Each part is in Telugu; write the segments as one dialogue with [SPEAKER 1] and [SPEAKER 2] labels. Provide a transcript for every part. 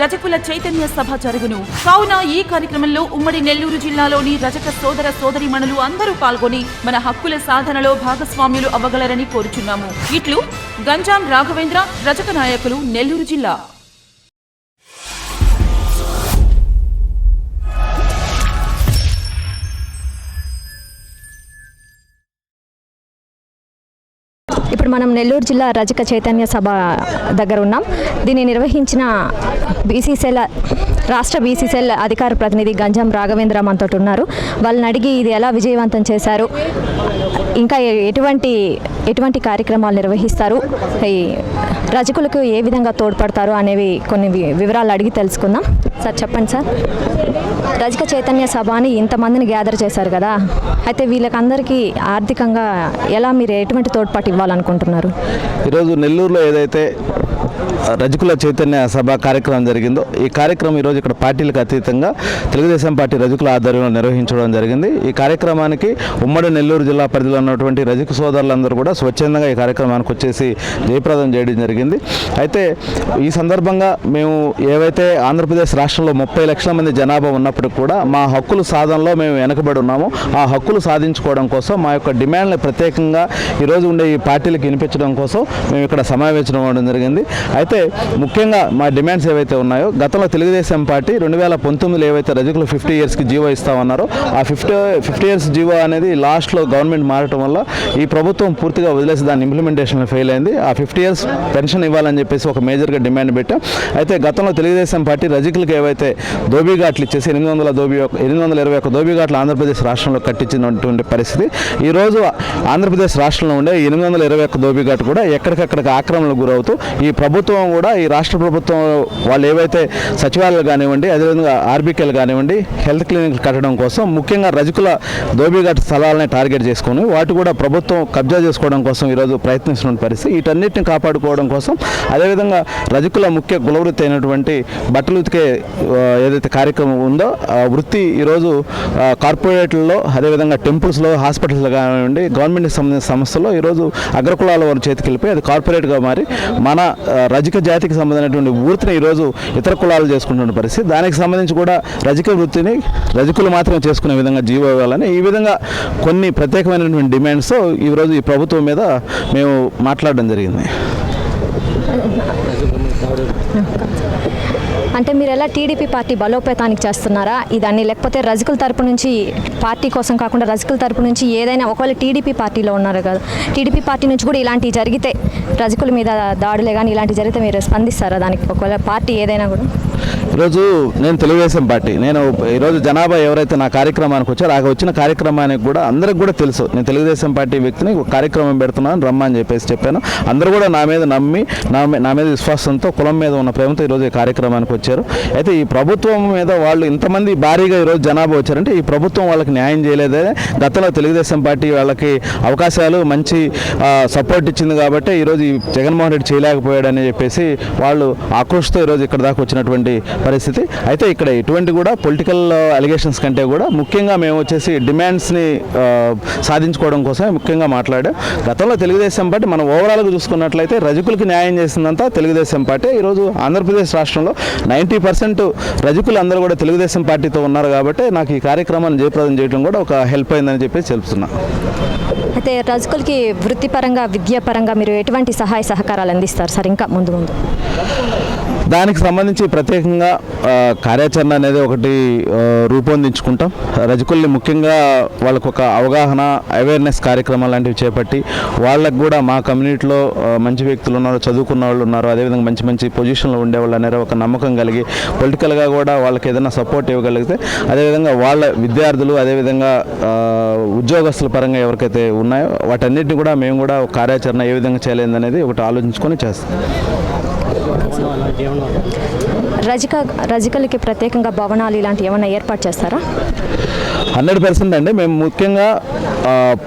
[SPEAKER 1] రజకుల చైతన్య సభ జరుగును. కావున ఈ కార్యక్రమంలో ఉమ్మడి నెల్లూరు జిల్లాలోని రజక సోదర సోదరిమణులు అందరూ పాల్గొని మన హక్కుల సాధనలో భాగస్వామ్యులు అవ్వగలరని కోరుచున్నాము. ఇట్లు గంజాం రాఘవేంద్ర రజక నాయకులు నెల్లూరు జిల్లా.
[SPEAKER 2] ఇప్పుడు మనం నెల్లూరు జిల్లా రజక చైతన్య సభ దగ్గర ఉన్నాం. దీన్ని నిర్వహించిన బీసీసీఎల్ రాష్ట్ర బీసీసీఎల్ అధికార ప్రతినిధి గంజాం రాఘవేంద్ర మనతో ఉన్నారు వాళ్ళని అడిగి ఇది ఎలా విజయవంతం చేశారు? ఇంకా ఎటువంటి ఎటువంటి కార్యక్రమాలు నిర్వహిస్తారు? ఈ రజకులకు ఏ విధంగా తోడ్పడతారు అనేవి కొన్ని వి- వివరాలు అడిగి తెలుసుకుందాం. సార్ చెప్పండి సార్. రజక చైతన్య సభ అని ఇంతమందిని గ్యాదర్ చేశారు కదా. అయితే వీళ్ళకందరికీ ఆర్థికంగా ఎలా మీరు ఎటువంటి తోడ్పాటు ఇవ్వాలనుకుంటున్నారు?
[SPEAKER 3] ఈరోజు నెల్లూరులో ఏదైతే రజకుల చైతన్య సభ కార్యక్రమం జరిగిందో ఈ కార్యక్రమం ఈరోజు ఇక్కడ పార్టీలకు అతీతంగా తెలుగుదేశం పార్టీ రజకుల ఆధ్వర్యంలో నిర్వహించడం జరిగింది. ఈ కార్యక్రమానికి ఉమ్మడి నెల్లూరు జిల్లా పరిధిలో ఉన్నటువంటి రజక సోదరులందరూ కూడా స్వచ్ఛందంగా ఈ కార్యక్రమానికి వచ్చేసి జయప్రదం చేయడం జరిగింది. అయితే ఈ సందర్భంగా మేము ఏవైతే ఆంధ్రప్రదేశ్ రాష్ట్రంలో ముప్పై లక్షల మంది జనాభా ఉన్నప్పటికీ కూడా మా హక్కుల సాధనలో మేము వెనకబడి ఉన్నాము. ఆ హక్కులు సాధించుకోవడం కోసం మా యొక్క డిమాండ్ని ప్రత్యేకంగా ఈరోజు ఉండే ఈ పార్టీలకు వినిపించడం కోసం మేము ఇక్కడ సమావేశం అవ్వడం జరిగింది. అయితే ముఖ్యంగా మా డిమాండ్స్ ఏవైతే ఉన్నాయో గతంలో తెలుగుదేశం పార్టీ రెండు వేల పంతొమ్మిదిలో ఏవైతే రజకులు ఫిఫ్టీ ఇయర్స్కి జీవో ఇస్తామన్నారో ఆ ఫిఫ్టీ ఫిఫ్టీ ఇయర్స్ జీవో అనేది లాస్ట్లో గవర్నమెంట్ మారటం వల్ల ఈ ప్రభుత్వం పూర్తిగా వదిలేసి దాని ఇంప్లిమెంటేషన్ ఫెయిల్ అయింది. ఆ ఫిఫ్టీ ఇయర్స్ పెన్షన్ ఇవ్వాలని చెప్పేసి ఒక మేజర్గా డిమాండ్ పెట్టాం. అయితే గతంలో తెలుగుదేశం పార్టీ రజకులకు ఏవైతే దోబీఘాట్లు ఇచ్చేసి ఎనిమిది వందల దోబీ ఎనిమిది వందల ఇరవై ఒక దోబీఘాట్లు ఆంధ్రప్రదేశ్ రాష్ట్రంలో కట్టించినటువంటి పరిస్థితి. ఈ రోజు ఆంధ్రప్రదేశ్ రాష్ట్రంలో ఉండే ఎనిమిది వందల ఇరవై ఒక్క దోబీఘాట్ కూడా ఎక్కడికక్కడికి ఆక్రమణకు గురవుతూ ఈ ప్రభుత్వం ప్రభుత్వం కూడా ఈ రాష్ట్ర ప్రభుత్వం వాళ్ళు ఏవైతే సచివాలయాలు కానివ్వండి అదేవిధంగా ఆర్బీకేలు కానివ్వండి హెల్త్ క్లినిక్లు కట్టడం కోసం ముఖ్యంగా రజకుల దోబీఘాట్ స్థలాలని టార్గెట్ చేసుకొని వాటి కూడా ప్రభుత్వం కబ్జా చేసుకోవడం కోసం ఈరోజు ప్రయత్నిస్తున్న పరిస్థితి. వీటన్నిటిని కాపాడుకోవడం కోసం అదేవిధంగా రజకుల ముఖ్య కులవృత్తి అయినటువంటి బట్టలు ఉతికే ఏదైతే కార్యక్రమం ఉందో ఆ వృత్తి ఈరోజు కార్పొరేట్లలో అదేవిధంగా టెంపుల్స్లో హాస్పిటల్స్లో కానివ్వండి గవర్నమెంట్కి సంబంధించిన సంస్థలో ఈరోజు అగ్రకులాల వారి చేతికి వెళ్ళిపోయి అది కార్పొరేట్గా మారి మన రజక జాతికి సంబంధించినటువంటి వృత్తిని ఈరోజు ఇతర కులాలు చేసుకుంటున్న పరిస్థితి. దానికి సంబంధించి కూడా రజక వృత్తిని రజకులు మాత్రమే చేసుకునే విధంగా జీవో ఇవ్వాలని ఈ విధంగా కొన్ని ప్రత్యేకమైనటువంటి డిమాండ్స్ ఈరోజు ఈ ప్రభుత్వం మీద మేము మాట్లాడడం జరిగింది.
[SPEAKER 2] అంటే మీరు ఎలా టీడీపీ పార్టీ బలోపేతానికి చేస్తున్నారా? ఇదాన్ని లేకపోతే రజకుల తరపు నుంచి పార్టీ కోసం కాకుండా రజకుల తరపు నుంచి ఏదైనా ఒకవేళ టీడీపీ పార్టీలో ఉన్నారు కదా టీడీపీ పార్టీ నుంచి కూడా ఇలాంటివి జరిగితే రజకుల మీద దాడులే కానీ ఇలాంటివి జరిగితే మీరు స్పందిస్తారా దానికి? ఒకవేళ పార్టీ ఏదైనా కూడా?
[SPEAKER 3] ఈరోజు నేను తెలుగుదేశం పార్టీ. నేను ఈరోజు జనాభా ఎవరైతే నా కార్యక్రమానికి వచ్చారో ఆ వచ్చిన కార్యక్రమానికి కూడా అందరికి కూడా తెలుసు. నేను తెలుగుదేశం పార్టీ వ్యక్తిని కార్యక్రమం పెడుతున్నాను రమ్మని చెప్పేసి చెప్పాను. అందరూ కూడా నా మీద నమ్మి నా మీద విశ్వాసంతో కులం మీద ఉన్న ప్రేమతో ఈరోజు ఈ కార్యక్రమానికి వచ్చారు. అయితే ఈ ప్రభుత్వం మీద వాళ్ళు ఇంతమంది భారీగా ఈరోజు జనాభా వచ్చారంటే ఈ ప్రభుత్వం వాళ్ళకి న్యాయం చేయలేదే. గతంలో తెలుగుదేశం పార్టీ వాళ్ళకి అవకాశాలు మంచి సపోర్ట్ ఇచ్చింది కాబట్టి ఈరోజు ఈ జగన్మోహన్ రెడ్డి చేయలేకపోయాడని చెప్పేసి వాళ్ళు ఆక్రోష్తో ఈరోజు ఇక్కడ దాకా వచ్చినటువంటి పరిస్థితి. అయితే ఇక్కడ ఎటువంటి కూడా పొలిటికల్ అలిగేషన్స్ కంటే కూడా ముఖ్యంగా మేము వచ్చేసి డిమాండ్స్ని సాధించుకోవడం కోసమే ముఖ్యంగా మాట్లాడాం. గతంలో తెలుగుదేశం పార్టీ మనం ఓవరాల్గా చూసుకున్నట్లయితే రజకులకి న్యాయం చేసిందంతా తెలుగుదేశం పార్టీ. ఈరోజు ఆంధ్రప్రదేశ్ రాష్ట్రంలో నైంటీ పర్సెంట్ రజకులు అందరూ కూడా తెలుగుదేశం పార్టీతో ఉన్నారు కాబట్టి నాకు ఈ కార్యక్రమాన్ని జయప్రదం చేయడం కూడా ఒక హెల్ప్ అయిందని చెప్పేసి తెలుపుతున్నా
[SPEAKER 2] అయితే రజకులకి వృత్తిపరంగా విద్యాపరంగా మీరు ఎటువంటి సహాయ సహకారాలు అందిస్తారు సార్? ఇంకా ముందు ముందు.
[SPEAKER 3] దానికి సంబంధించి ప్రత్యేకంగా కార్యాచరణ అనేది ఒకటి రూపొందించుకుంటాం. రజకుల్ని ముఖ్యంగా వాళ్ళకు ఒక అవగాహన అవేర్నెస్ కార్యక్రమాలు లాంటివి చేపట్టి వాళ్ళకు కూడా మా కమ్యూనిటీలో మంచి వ్యక్తులు ఉన్నారు చదువుకున్న వాళ్ళు ఉన్నారు అదేవిధంగా మంచి మంచి పొజిషన్లో ఉండేవాళ్ళు అనేది ఒక నమ్మకం కలిగి పొలిటికల్గా కూడా వాళ్ళకి ఏదైనా సపోర్ట్ ఇవ్వగలిగితే అదేవిధంగా వాళ్ళ విద్యార్థులు అదేవిధంగా ఉద్యోగస్తుల పరంగా ఎవరికైతే ఉన్నాయో వాటన్నిటిని కూడా మేము కూడా కార్యాచరణ ఏ విధంగా చేయలేదు అనేది ఒకటి ఆలోచించుకొని చేస్తాం.
[SPEAKER 2] రజిక రజికలకి ప్రత్యేకంగా భవనాలు ఇలాంటివి ఏమైనా ఏర్పాటు చేస్తారా?
[SPEAKER 3] హండ్రెడ్ పర్సెంట్ అండి. మేము ముఖ్యంగా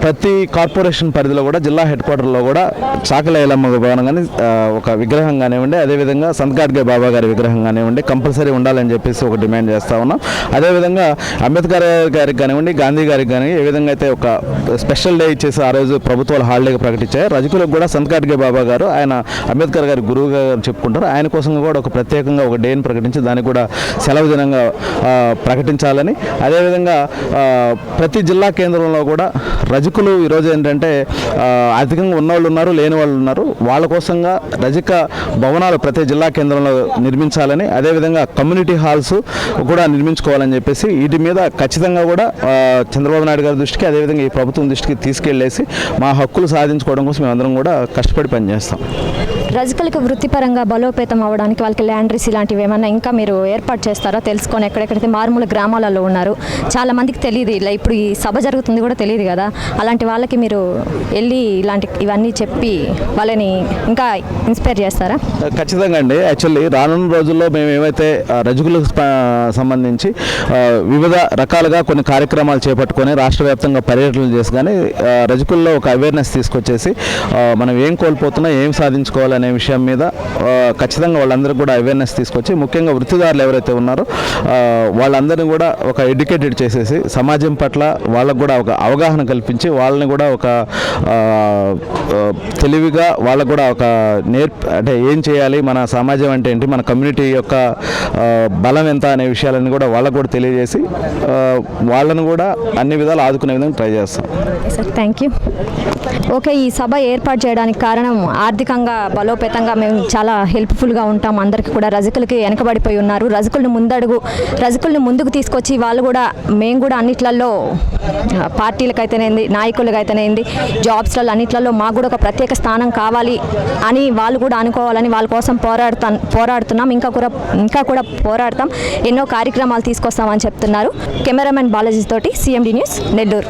[SPEAKER 3] ప్రతి కార్పొరేషన్ పరిధిలో కూడా జిల్లా హెడ్ క్వార్టర్లో కూడా చాకల ఎల్లమ్మ భవనం కానీ ఒక విగ్రహం కానివ్వండి అదేవిధంగా సంతగాడ్గే బాబా గారి విగ్రహం కానివ్వండి కంపల్సరీ ఉండాలని చెప్పేసి ఒక డిమాండ్ చేస్తా ఉన్నాం. అదేవిధంగా అంబేద్కర్ గారికి కానివ్వండి గాంధీ గారికి కానీ ఏ విధంగా అయితే ఒక స్పెషల్ డే ఇచ్చేసి ఆ రోజు ప్రభుత్వాలు హాలిడేగా ప్రకటించాయి రజకులకు కూడా సంతగాడ్గే బాబా గారు ఆయన అంబేద్కర్ గారి గురువు గారు చెప్పుకుంటారు. ఆయన కోసం కూడా ఒక ప్రత్యేకంగా ఒక డేని ప్రకటించి దానికి కూడా సెలవు దినంగా ప్రకటించాలని. అదేవిధంగా ప్రతి జిల్లా కేంద్రంలో కూడా రజకులు ఈరోజు ఏంటంటే అధికంగా ఉన్నవాళ్ళు ఉన్నారు లేని వాళ్ళు ఉన్నారు. వాళ్ళ కోసంగా రజక భవనాలు ప్రతి జిల్లా కేంద్రంలో నిర్మించాలని అదేవిధంగా కమ్యూనిటీ హాల్స్ కూడా నిర్మించుకోవాలని చెప్పేసి వీటి మీద ఖచ్చితంగా కూడా చంద్రబాబు నాయుడు గారి దృష్టికి అదేవిధంగా ఈ ప్రభుత్వం దృష్టికి తీసుకెళ్ళేసి మా హక్కులు సాధించుకోవడం కోసం మేమందరం కూడా కష్టపడి పనిచేస్తాం.
[SPEAKER 2] రజకులకి వృత్తిపరంగా బలోపేతం అవ్వడానికి వాళ్ళకి ల్యాండ్రీస్ ఇలాంటివి ఏమైనా ఇంకా మీరు ఏర్పాటు చేస్తారా? తెలుసుకొని ఎక్కడెక్కడైతే మారుమూల గ్రామాలలో ఉన్నారు చాలా మందికి తెలియదు. ఇలా ఇప్పుడు ఈ సభ జరుగుతుంది కూడా తెలియదు కదా. అలాంటి వాళ్ళకి మీరు వెళ్ళి ఇలాంటి ఇవన్నీ చెప్పి వాళ్ళని ఇంకా ఇన్స్పైర్ చేస్తారా?
[SPEAKER 3] ఖచ్చితంగా అండి. యాక్చువల్లీ రానున్న రోజుల్లో మేము ఏమైతే రజకులకు సంబంధించి వివిధ రకాలుగా కొన్ని కార్యక్రమాలు చేపట్టుకొని రాష్ట్ర వ్యాప్తంగా పర్యటనలు చేసి కానీ రజకుల్లో ఒక అవేర్నెస్ తీసుకొచ్చేసి మనం ఏం కోల్పోతున్నా ఏం సాధించుకోవాలనే విషయం మీద ఖచ్చితంగా వాళ్ళందరూ కూడా అవేర్నెస్ తీసుకొచ్చి ముఖ్యంగా వృత్తిదారులు ఎవరైతే ఉన్నారో వాళ్ళందరినీ కూడా ఒక ఎడ్యుకేటెడ్ చేసేసి సమాజం పట్ల వాళ్ళకు కూడా ఒక అవగాహన కల్పించి వాళ్ళని కూడా ఒక తెలివిగా వాళ్ళకు కూడా ఒక నేర్ప అంటే ఏం చేయాలి మన సమాజం అంటే ఏంటి మన కమ్యూనిటీ యొక్క బలం ఎంత అనే విషయాలను కూడా వాళ్ళకు కూడా తెలియజేసి వాళ్ళను కూడా అన్ని విధాలు ఆదుకునే విధంగా ట్రై చేస్తాం.
[SPEAKER 2] థ్యాంక్ యూ ఓకే ఈ సభ ఏర్పాటు చేయడానికి కారణం ఆర్థికంగా బలోపేతంగా మేము చాలా హెల్ప్ఫుల్గా ఉంటాం. అందరికీ కూడా రజకులకి వెనకబడిపోయి ఉన్నారు. రజకులను ముందడుగు రజకులను ముందుకు తీసుకొచ్చి వాళ్ళు కూడా మేము కూడా అన్నిట్లలో ఆ, పార్టీలకైతేనేంది నాయకులకైతేనేంది జాబ్స్లలో అన్నిట్లలో మాకు కూడా ఒక ప్రత్యేక స్థానం కావాలి అని వాళ్ళు కూడా అనుకోవాలని వాళ్ళ కోసం పోరాడుతా పోరాడుతున్నాం. ఇంకా కూడా ఇంకా కూడా పోరాడతాం. ఎన్నో కార్యక్రమాలు తీసుకొస్తామని చెప్తున్నారు. కెమెరామెన్ బాలాజీ తోటి సిఎండి న్యూస్ నెల్లూరు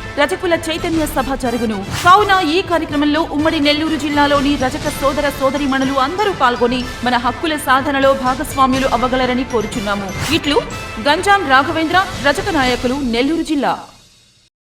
[SPEAKER 1] రజకుల చైతన్య సభ జరుగును. కావున ఈ కార్యక్రమంలో ఉమ్మడి నెల్లూరు జిల్లాలోని రజక సోదర సోదరిమణులు అందరూ పాల్గొని మన హక్కుల సాధనలో భాగస్వామ్యులు అవ్వగలరని కోరుచున్నాము. ఇట్లు గంజాం రాఘవేంద్ర రజక నాయకులు నెల్లూరు జిల్లా.